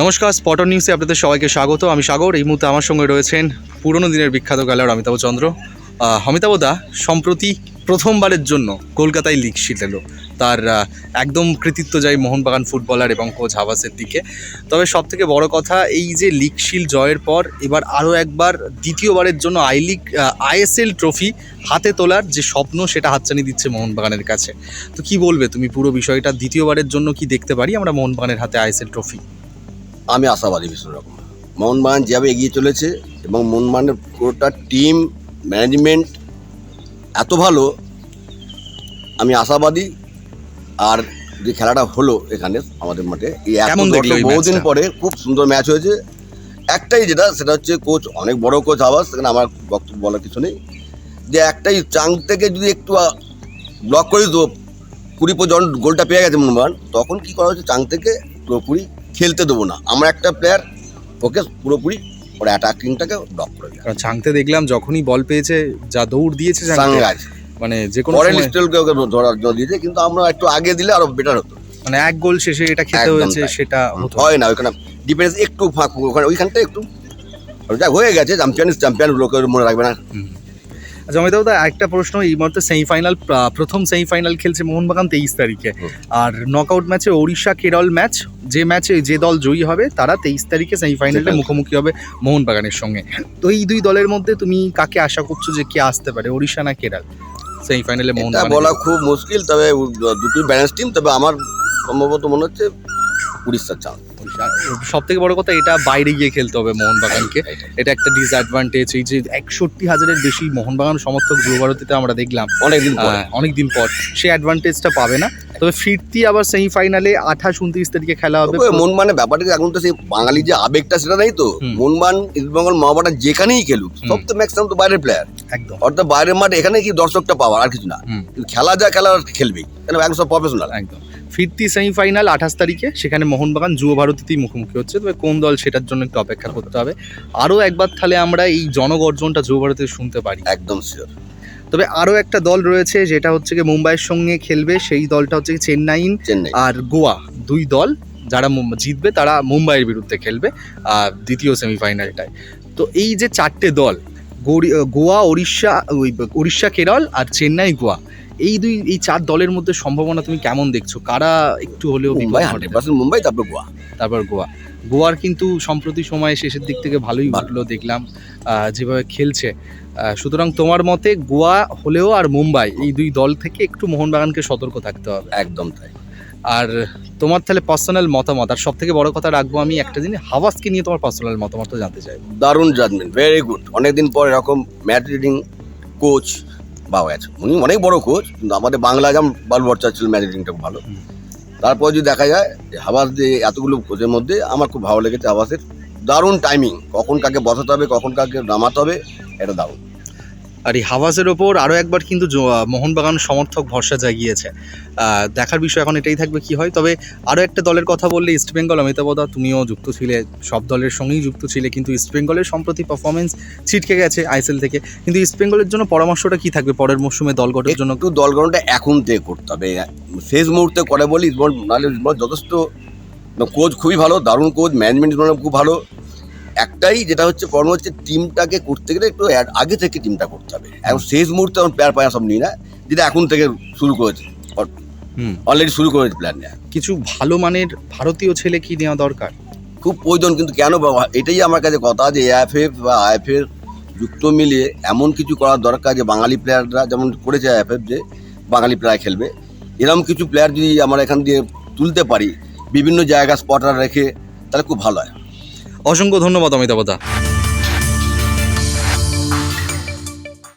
নমস্কার স্পটন নিউজে আপনাদের সবাইকে স্বাগত। আমি সাগর, এই মুহূর্তে আমার সঙ্গে রয়েছেন পুরনো দিনের বিখ্যাত খেলোয়াড় অমিতাভ চন্দ্র। অমিতাভ দা, সম্প্রতি প্রথমবারের জন্য কলকাতায় লিগ শিখেল তার একদম কৃতিত্ব যায় মোহনবাগান ফুটবলার এবং কোচ হাবাসের দিকে। তবে সব থেকে বড় কথা, এই যে লিগ শিল জয়ের পর এবার আরও একবার দ্বিতীয়বারের জন্য আই লিগ আইএসএল ট্রফি হাতে তোলার যে স্বপ্ন, সেটা হাতছানি দিচ্ছে মোহনবাগানের কাছে। তো কি বলবে? তুমি পুরো বিষয়টা দ্বিতীয়বারের জন্য কি দেখতে পারি আমরা মোহনবাগানের হাতে আইএসএল ট্রফি আমি আশাবাদী ভীষণ রকম। মোহনবাগান যেভাবে এগিয়ে চলেছে এবং মোহনবাগানের পুরোটা টিম ম্যানেজমেন্ট এত ভালো আমি আশাবাদী। আর যে খেলাটা হলো এখানে আমাদের মাঠে এই বহুদিন পরে খুব সুন্দর ম্যাচ হয়েছে। একটাই যেটা সেটা হচ্ছে কোচ অনেক বড় কোচ আবাস সেখানে আমার বক্তব্য বলার কিছু নেই। যে একটাই চাং থেকে যদি একটু ব্লক করে দিত কুড়ি পর্যন্ত গোলটা পেয়ে গেছে মোহনবাগান তখন কি করা হচ্ছে চাং থেকে পুরোপুরি খেলতে দেবো না। আমরা একটা প্লেয়ার ওকে পুরোপুরি ওর অ্যাটাকিংটাকে ব্লক করে দেয় কারণ ঝাংতে দেখলাম যখনই বল পেয়েছে যা দৌড় দিয়েছে সাংগাজ মানে যে কোনো স্টেলকে ওকে ধরার জন্য দিয়েছে কিন্তু আমরা একটু আগে দিলে আরও বেটার হতো। মানে এক গোল শেষে এটা খেতে হয়েছে সেটা হয় না ওইখানে ডিফেন্স একটু ফাঁক ওখানে ওইখানটা একটু যা হয়ে গেছে চ্যাম্পিয়ন চ্যাম্পিয়ন লোকের মনে রাখবে না। অমিতাভ দা একটা প্রশ্ন এই মুহূর্তে সেমিফাইনাল প্রথম সেমিফাইনাল খেলছে মোহনবাগান তেইশ তারিখে। আর নকআউট ম্যাচে ওড়িশা কেরল ম্যাচ যে ম্যাচে যে দল জয়ী হবে তারা তেইশ তারিখে সেমিফাইনালে মুখোমুখি হবে মোহনবাগানের সঙ্গে। তো এই দুই দলের মধ্যে তুমি কাকে আশা করছ যে কে আসতে পারে ওড়িশা না কেরল? সেমিফাইনালে মোহনবাগান বলা খুব মুশকিল তবে দুটি ব্যালেন্স টিম তবে আমার সম্ভবত মনে হচ্ছে উড়িষ্যার চাল। সব থেকে বড় কথা এটা বাইরে গিয়ে খেলতে হবে মোহনবাগানকে। এটা একটা ডিসঅ্যাডভান্টেজ এই যে একষট্টি হাজারের বেশি মোহনবাগান সমর্থক যুবভারতীতে আমরা দেখলাম। অনেকদিন অনেকদিন অনেক দিন পর। সেই অ্যাডভান্টেজটা পাবে না। তবে ফিরতি আবার সেমিফাইনালে আঠাশ উনত্রিশ তারিখে খেলা হবে মন মানে ব্যাপারটা এখন তো সেই বাঙালি যে আবেগটা সেটা নেই তো। মনমান ইস্টবেঙ্গল মহাবাটা যেখানেই খেলুক সব তো ম্যাক্সিমাম তো বাইরের প্লেয়ার একদম। অর্থাৎ বাইরের মাঠে এখানে কি দর্শকটা পাওয়ার? আর কিছু না। খেলা যা খেলা খেলবে। কেন একদম সব প্রফেশনাল একদম। ফিরতি সেমিফাইনাল আঠাশ তারিখে সেখানে মোহনবাগান যুব ভারতীতেই মুখোমুখি হচ্ছে। তবে কোন দল সেটার জন্য একটু অপেক্ষা করতে হবে। আরও একবার তাহলে আমরা এই জনগর্জনটা যুব ভারতীতে শুনতে পারি। একদম শিওর তবে আরও একটা দল রয়েছে যেটা হচ্ছে কি মুম্বাইয়ের সঙ্গে খেলবে সেই দলটা হচ্ছে চেন্নাইন চেন্নাই আর গোয়া দুই দল যারা জিতবে তারা মুম্বাইয়ের বিরুদ্ধে খেলবে আর দ্বিতীয় সেমিফাইনালটায়। তো এই যে চারটে দল গোয়া উড়িষ্যা ওই উড়িষ্যা কেরল আর চেন্নাই গোয়া এই দুই এই চার দলের মধ্যে সম্ভাবনা তুমি কেমন দেখছ? কারা একটু হলেও মুম্বাই? হান্ড্রেড পার্সেন্ট মুম্বাই তারপর গোয়া। তারপর গোয়া। গোয়ার কিন্তু সম্প্রতি সময়ে শেষের দিক থেকে ভালোই ভালো। উঠল দেখলাম যেভাবে খেলছে। সুতরাং তোমার মতে গোয়া হলেও আর মুম্বাই এই দুই দল থেকে একটু মোহনবাগানকে সতর্ক থাকতে হবে। একদম তাই। আর তোমার তাহলে পার্সোনাল মতামত আর সব থেকে বড় কথা রাখব আমি একটা জিনিস হাওয়াসকে নিয়ে তোমার পার্সোনাল মতামত জানতে চাই দারুণ জাজমেন্ট ভেরি গুড অনেকদিন পর এরকম ম্যাচ রিডিং কোচ পাওয়া আছে। উনি অনেক বড় কোচ কিন্তু আমাদের বাংলা যেমন বালবর্চা ছিল ম্যানেজিংটা ভালো। তারপর যদি দেখা যায় যে হাবাস যে এতগুলো কোচের মধ্যে আমার খুব ভালো লেগেছে হাবাসের দারুণ টাইমিং কখন কাকে বসাতে হবে কখন কাকে নামাতে হবে এটা দারুণ। আর এই হাওয়াসের ওপর আরও একবার কিন্তু মোহনবাগান সমর্থক ভরসা জাগিয়েছে। দেখার বিষয় এখন এটাই থাকবে কি হয়। তবে আরও একটা দলের কথা বললে ইস্টবেঙ্গল অমিতাভদা তুমিও যুক্ত ছিলে সব দলের সঙ্গেই যুক্ত ছিলে কিন্তু ইস্টবেঙ্গলের সম্প্রতি পারফরমেন্স ছিটকে গেছে আইএসএল থেকে। কিন্তু ইস্টবেঙ্গলের জন্য পরামর্শটা কি থাকবে পরের মরশুমে দল গঠনের জন্য? একটু দল গঠনটা এখন থেকে করতে হবে। শেষ মুহূর্তে করে বলি নাহলে যথেষ্ট কোচ খুবই ভালো দারুণ কোচ ম্যানেজমেন্ট খুব ভালো। একটাই যেটা হচ্ছে প্রবলেম হচ্ছে টিমটাকে করতে গেলে একটু আগে থেকে টিমটা করতে হবে। এখন শেষ মুহূর্তে এখন প্লেয়ার পায়া সব নিই না। যেটা এখন থেকে শুরু করেছে। অলরেডি শুরু করেছে প্ল্যান নেওয়া কিছু ভালো মানের ভারতীয় ছেলে কি নেওয়া দরকার? খুব প্রয়োজন কিন্তু কেন এটাই আমার কাছে কথা যে এআইএফএফ বা আইএফএর যুক্ত মিলিয়ে এমন কিছু করার দরকার যে বাঙালি প্লেয়াররা যেমন করেছে আইএফএফ যে বাঙালি প্লেয়ার খেলবে। এরকম কিছু প্লেয়ার যদি আমরা এখান দিয়ে তুলতে পারি বিভিন্ন জায়গা স্পটার রেখে তাহলে খুব ভালো হয়। অসংখ্য ধন্যবাদ অমিতাভদা